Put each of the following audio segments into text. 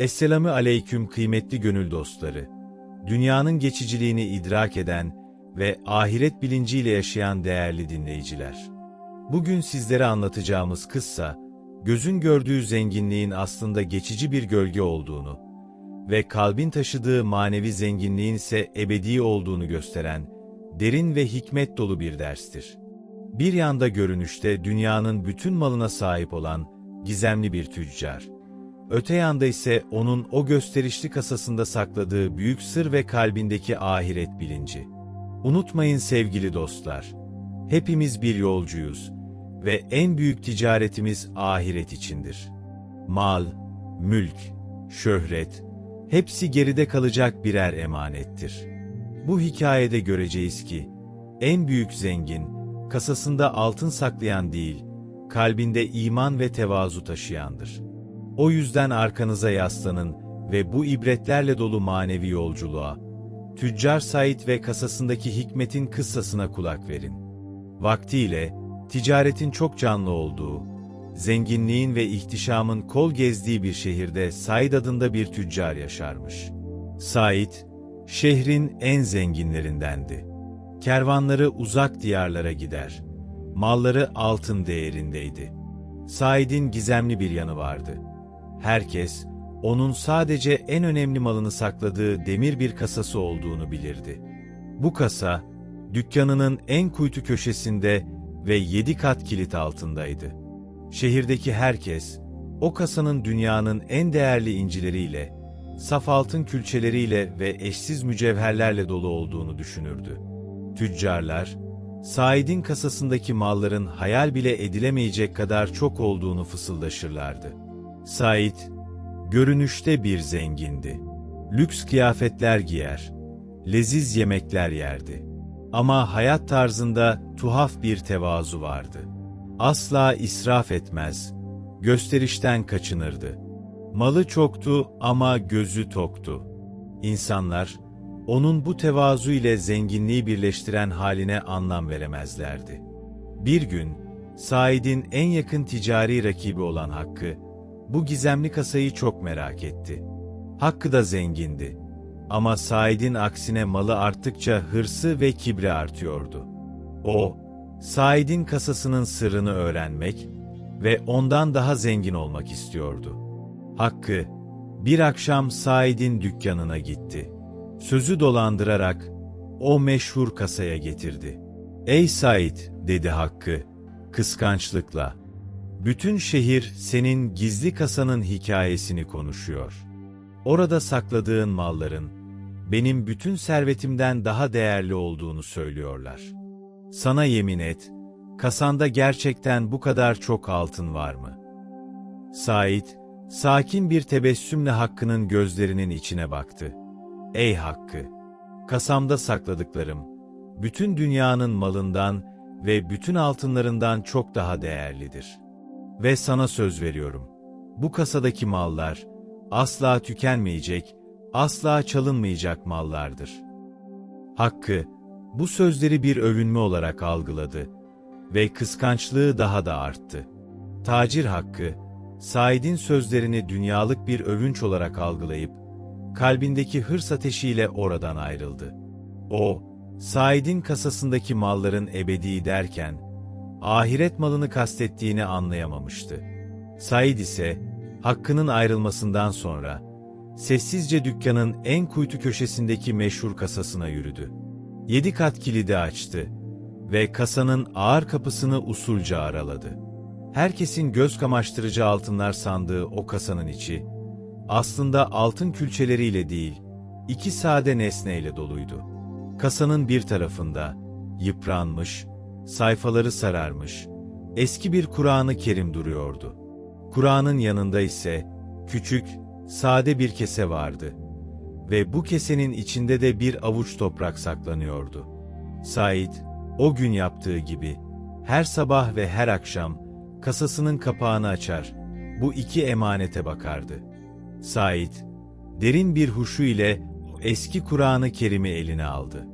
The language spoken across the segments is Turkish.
Esselamu aleyküm kıymetli gönül dostları. Dünyanın geçiciliğini idrak eden ve ahiret bilinciyle yaşayan değerli dinleyiciler. Bugün sizlere anlatacağımız kıssa, gözün gördüğü zenginliğin aslında geçici bir gölge olduğunu ve kalbin taşıdığı manevi zenginliğin ise ebedi olduğunu gösteren derin ve hikmet dolu bir derstir. Bir yanda görünüşte dünyanın bütün malına sahip olan gizemli bir tüccar. Öte yanda ise onun o gösterişli kasasında sakladığı büyük sır ve kalbindeki ahiret bilinci. Unutmayın sevgili dostlar, hepimiz bir yolcuyuz ve en büyük ticaretimiz ahiret içindir. Mal, mülk, şöhret, hepsi geride kalacak birer emanettir. Bu hikayede göreceğiz ki, en büyük zengin, kasasında altın saklayan değil, kalbinde iman ve tevazu taşıyandır. O yüzden arkanıza yaslanın ve bu ibretlerle dolu manevi yolculuğa, Tüccar Said ve kasasındaki hikmetin kıssasına kulak verin. Vaktiyle, ticaretin çok canlı olduğu, zenginliğin ve ihtişamın kol gezdiği bir şehirde Said adında bir tüccar yaşarmış. Said, şehrin en zenginlerindendi. Kervanları uzak diyarlara gider. Malları altın değerindeydi. Said'in gizemli bir yanı vardı. Herkes, onun sadece en önemli malını sakladığı demir bir kasası olduğunu bilirdi. Bu kasa, dükkanının en kuytu köşesinde ve yedi kat kilit altındaydı. Şehirdeki herkes, o kasanın dünyanın en değerli incileriyle, saf altın külçeleriyle ve eşsiz mücevherlerle dolu olduğunu düşünürdü. Tüccarlar, Said'in kasasındaki malların hayal bile edilemeyecek kadar çok olduğunu fısıldaşırlardı. Said, görünüşte bir zengindi. Lüks kıyafetler giyer, leziz yemekler yerdi. Ama hayat tarzında tuhaf bir tevazu vardı. Asla israf etmez, gösterişten kaçınırdı. Malı çoktu ama gözü toktu. İnsanlar, onun bu tevazu ile zenginliği birleştiren haline anlam veremezlerdi. Bir gün, Said'in en yakın ticari rakibi olan Hakkı, bu gizemli kasayı çok merak etti. Hakkı da zengindi. Ama Said'in aksine malı arttıkça hırsı ve kibri artıyordu. O, Said'in kasasının sırrını öğrenmek ve ondan daha zengin olmak istiyordu. Hakkı, bir akşam Said'in dükkanına gitti. Sözü dolandırarak o meşhur kasaya getirdi. Ey Said, dedi Hakkı, kıskançlıkla. Bütün şehir senin gizli kasanın hikayesini konuşuyor. Orada sakladığın malların, benim bütün servetimden daha değerli olduğunu söylüyorlar. Sana yemin et, kasanda gerçekten bu kadar çok altın var mı? Said, sakin bir tebessümle Hakkı'nın gözlerinin içine baktı. Ey Hakkı! Kasamda sakladıklarım, bütün dünyanın malından ve bütün altınlarından çok daha değerlidir. Ve sana söz veriyorum, bu kasadaki mallar, asla tükenmeyecek, asla çalınmayacak mallardır. Hakkı, bu sözleri bir övünme olarak algıladı ve kıskançlığı daha da arttı. Tacir Hakkı, Said'in sözlerini dünyalık bir övünç olarak algılayıp, kalbindeki hırs ateşiyle oradan ayrıldı. O, Said'in kasasındaki malların ebedi derken, ahiret malını kastettiğini anlayamamıştı. Said ise, hakkının ayrılmasından sonra, sessizce dükkanın en kuytu köşesindeki meşhur kasasına yürüdü. Yedi kat kilidi açtı ve kasanın ağır kapısını usulca araladı. Herkesin göz kamaştırıcı altınlar sandığı o kasanın içi, aslında altın külçeleriyle değil, iki sade nesneyle doluydu. Kasanın bir tarafında, yıpranmış, sayfaları sararmış, eski bir Kur'an-ı Kerim duruyordu. Kur'an'ın yanında ise, küçük, sade bir kese vardı. Ve bu kesenin içinde de bir avuç toprak saklanıyordu. Said, o gün yaptığı gibi, her sabah ve her akşam, kasasının kapağını açar, bu iki emanete bakardı. Said, derin bir huşu ile eski Kur'an-ı Kerim'i eline aldı.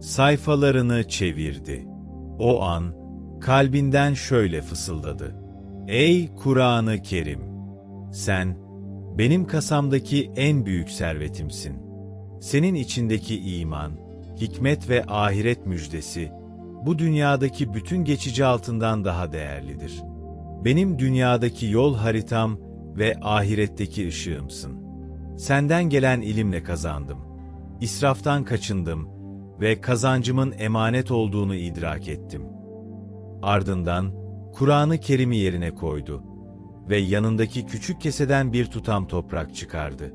Sayfalarını çevirdi. O an, kalbinden şöyle fısıldadı. Ey Kur'an-ı Kerim! Sen, benim kasamdaki en büyük servetimsin. Senin içindeki iman, hikmet ve ahiret müjdesi, bu dünyadaki bütün geçici altından daha değerlidir. Benim dünyadaki yol haritam ve ahiretteki ışığımsın. Senden gelen ilimle kazandım. İsraftan kaçındım ve kazancımın emanet olduğunu idrak ettim. Ardından Kur'an-ı Kerim'i yerine koydu ve yanındaki küçük keseden bir tutam toprak çıkardı.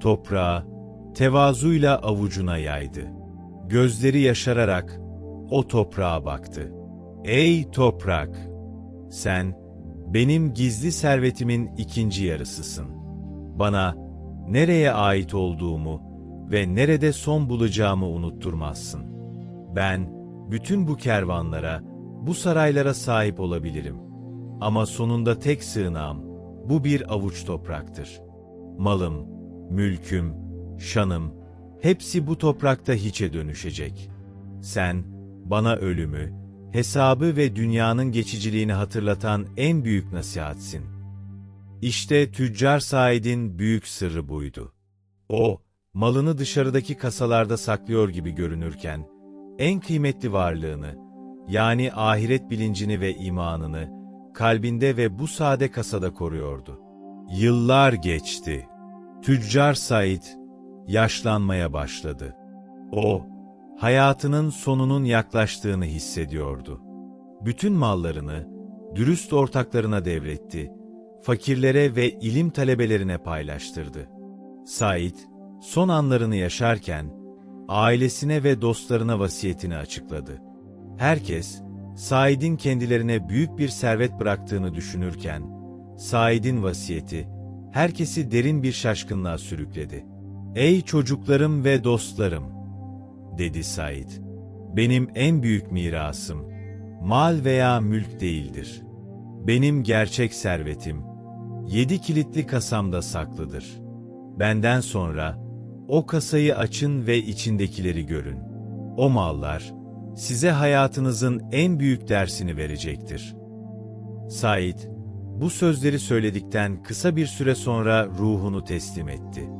Toprağı tevazuyla avucuna yaydı. Gözleri yaşararak o toprağa baktı. Ey toprak! Sen benim gizli servetimin ikinci yarısısın. Bana nereye ait olduğumu ve nerede son bulacağımı unutturmazsın. Ben bütün bu kervanlara, bu saraylara sahip olabilirim. Ama sonunda tek sığınağım bu bir avuç topraktır. Malım, mülküm, şanım, hepsi bu toprakta hiçe dönüşecek. Sen, bana ölümü, hesabı ve dünyanın geçiciliğini hatırlatan en büyük nasihatsin. İşte Tüccar Said'in büyük sırrı buydu. O, malını dışarıdaki kasalarda saklıyor gibi görünürken, en kıymetli varlığını, yani ahiret bilincini ve imanını, kalbinde ve bu sade kasada koruyordu. Yıllar geçti. Tüccar Said, yaşlanmaya başladı. O, hayatının sonunun yaklaştığını hissediyordu. Bütün mallarını, dürüst ortaklarına devretti, fakirlere ve ilim talebelerine paylaştırdı. Said, son anlarını yaşarken, ailesine ve dostlarına vasiyetini açıkladı. Herkes, Said'in kendilerine büyük bir servet bıraktığını düşünürken, Said'in vasiyeti, herkesi derin bir şaşkınlığa sürükledi. Ey çocuklarım ve dostlarım! dedi Said. Benim en büyük mirasım, mal veya mülk değildir. Benim gerçek servetim, yedi kilitli kasamda saklıdır. Benden sonra, o kasayı açın ve içindekileri görün. O mallar, size hayatınızın en büyük dersini verecektir. Said, bu sözleri söyledikten kısa bir süre sonra ruhunu teslim etti.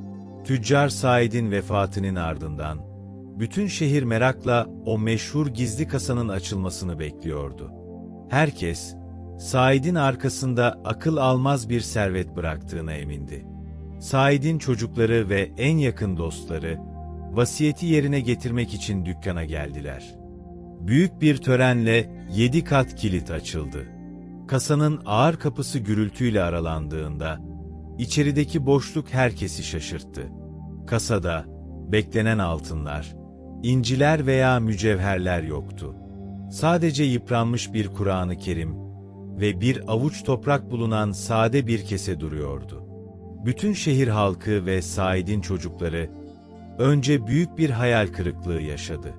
Tüccar Said'in vefatının ardından, bütün şehir merakla o meşhur gizli kasanın açılmasını bekliyordu. Herkes, Said'in arkasında akıl almaz bir servet bıraktığına emindi. Said'in çocukları ve en yakın dostları, vasiyeti yerine getirmek için dükkana geldiler. Büyük bir törenle yedi kat kilit açıldı. Kasanın ağır kapısı gürültüyle aralandığında, içerideki boşluk herkesi şaşırttı. Kasada, beklenen altınlar, inciler veya mücevherler yoktu. Sadece yıpranmış bir Kur'an-ı Kerim ve bir avuç toprak bulunan sade bir kese duruyordu. Bütün şehir halkı ve Said'in çocukları önce büyük bir hayal kırıklığı yaşadı.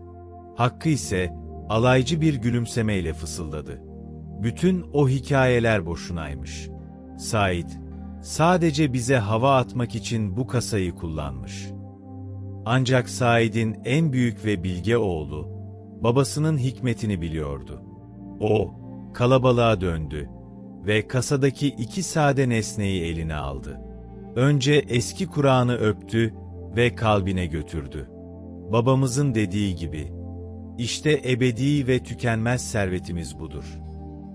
Hakkı ise alaycı bir gülümsemeyle fısıldadı. Bütün o hikayeler boşunaymış. Said, sadece bize hava atmak için bu kasayı kullanmış. Ancak Said'in en büyük ve bilge oğlu, babasının hikmetini biliyordu. O, kalabalığa döndü ve kasadaki iki sade nesneyi eline aldı. Önce eski Kur'an'ı öptü ve kalbine götürdü. Babamızın dediği gibi, işte ebedi ve tükenmez servetimiz budur.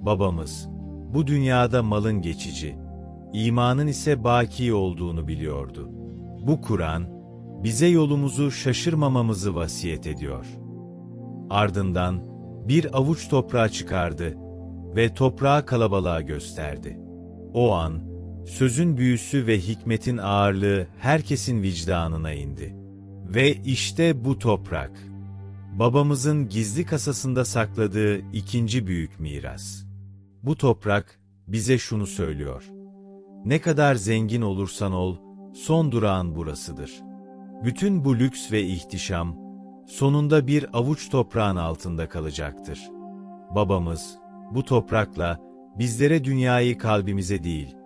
Babamız, bu dünyada malın geçici, imanın ise baki olduğunu biliyordu. Bu Kur'an, bize yolumuzu şaşırmamamızı vasiyet ediyor. Ardından bir avuç toprağı çıkardı ve toprağı kalabalığa gösterdi. O an, sözün büyüsü ve hikmetin ağırlığı herkesin vicdanına indi. Ve işte bu toprak, babamızın gizli kasasında sakladığı ikinci büyük miras. Bu toprak bize şunu söylüyor. Ne kadar zengin olursan ol, son durağın burasıdır. Bütün bu lüks ve ihtişam, sonunda bir avuç toprağın altında kalacaktır. Babamız, bu toprakla bizlere dünyayı kalbimize değil,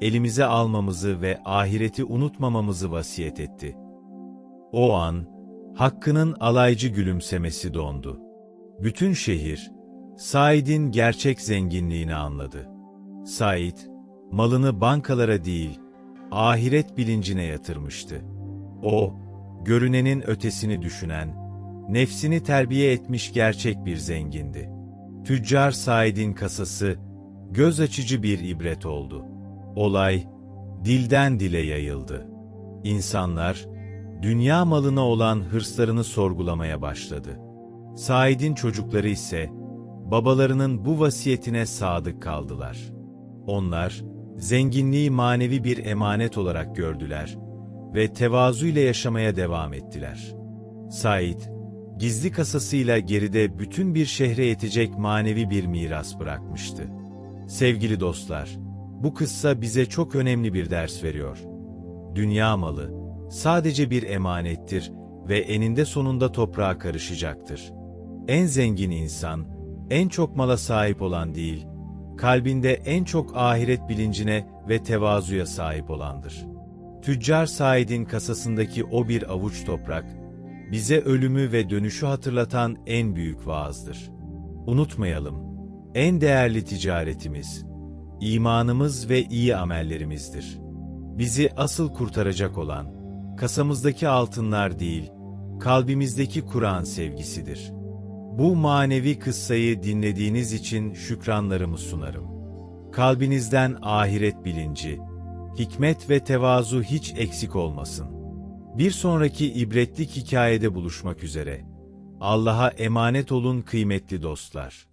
elimize almamızı ve ahireti unutmamamızı vasiyet etti. O an, Hakkı'nın alaycı gülümsemesi dondu. Bütün şehir, Said'in gerçek zenginliğini anladı. Said, malını bankalara değil, ahiret bilincine yatırmıştı. O, görünenin ötesini düşünen, nefsini terbiye etmiş gerçek bir zengindi. Tüccar Said'in kasası, göz açıcı bir ibret oldu. Olay, dilden dile yayıldı. İnsanlar, dünya malına olan hırslarını sorgulamaya başladı. Said'in çocukları ise, babalarının bu vasiyetine sadık kaldılar. Onlar, zenginliği manevi bir emanet olarak gördüler ve tevazu ile yaşamaya devam ettiler. Said, gizli kasasıyla geride bütün bir şehre yetecek manevi bir miras bırakmıştı. Sevgili dostlar, bu kıssa bize çok önemli bir ders veriyor. Dünya malı sadece bir emanettir ve eninde sonunda toprağa karışacaktır. En zengin insan, en çok mala sahip olan değil, kalbinde en çok ahiret bilincine ve tevazuya sahip olandır. Tüccar Said'in kasasındaki o bir avuç toprak, bize ölümü ve dönüşü hatırlatan en büyük vaazdır. Unutmayalım, en değerli ticaretimiz, imanımız ve iyi amellerimizdir. Bizi asıl kurtaracak olan, kasamızdaki altınlar değil, kalbimizdeki Kur'an sevgisidir. Bu manevi kıssayı dinlediğiniz için şükranlarımı sunarım. Kalbinizden ahiret bilinci, hikmet ve tevazu hiç eksik olmasın. Bir sonraki ibretlik hikayede buluşmak üzere. Allah'a emanet olun kıymetli dostlar.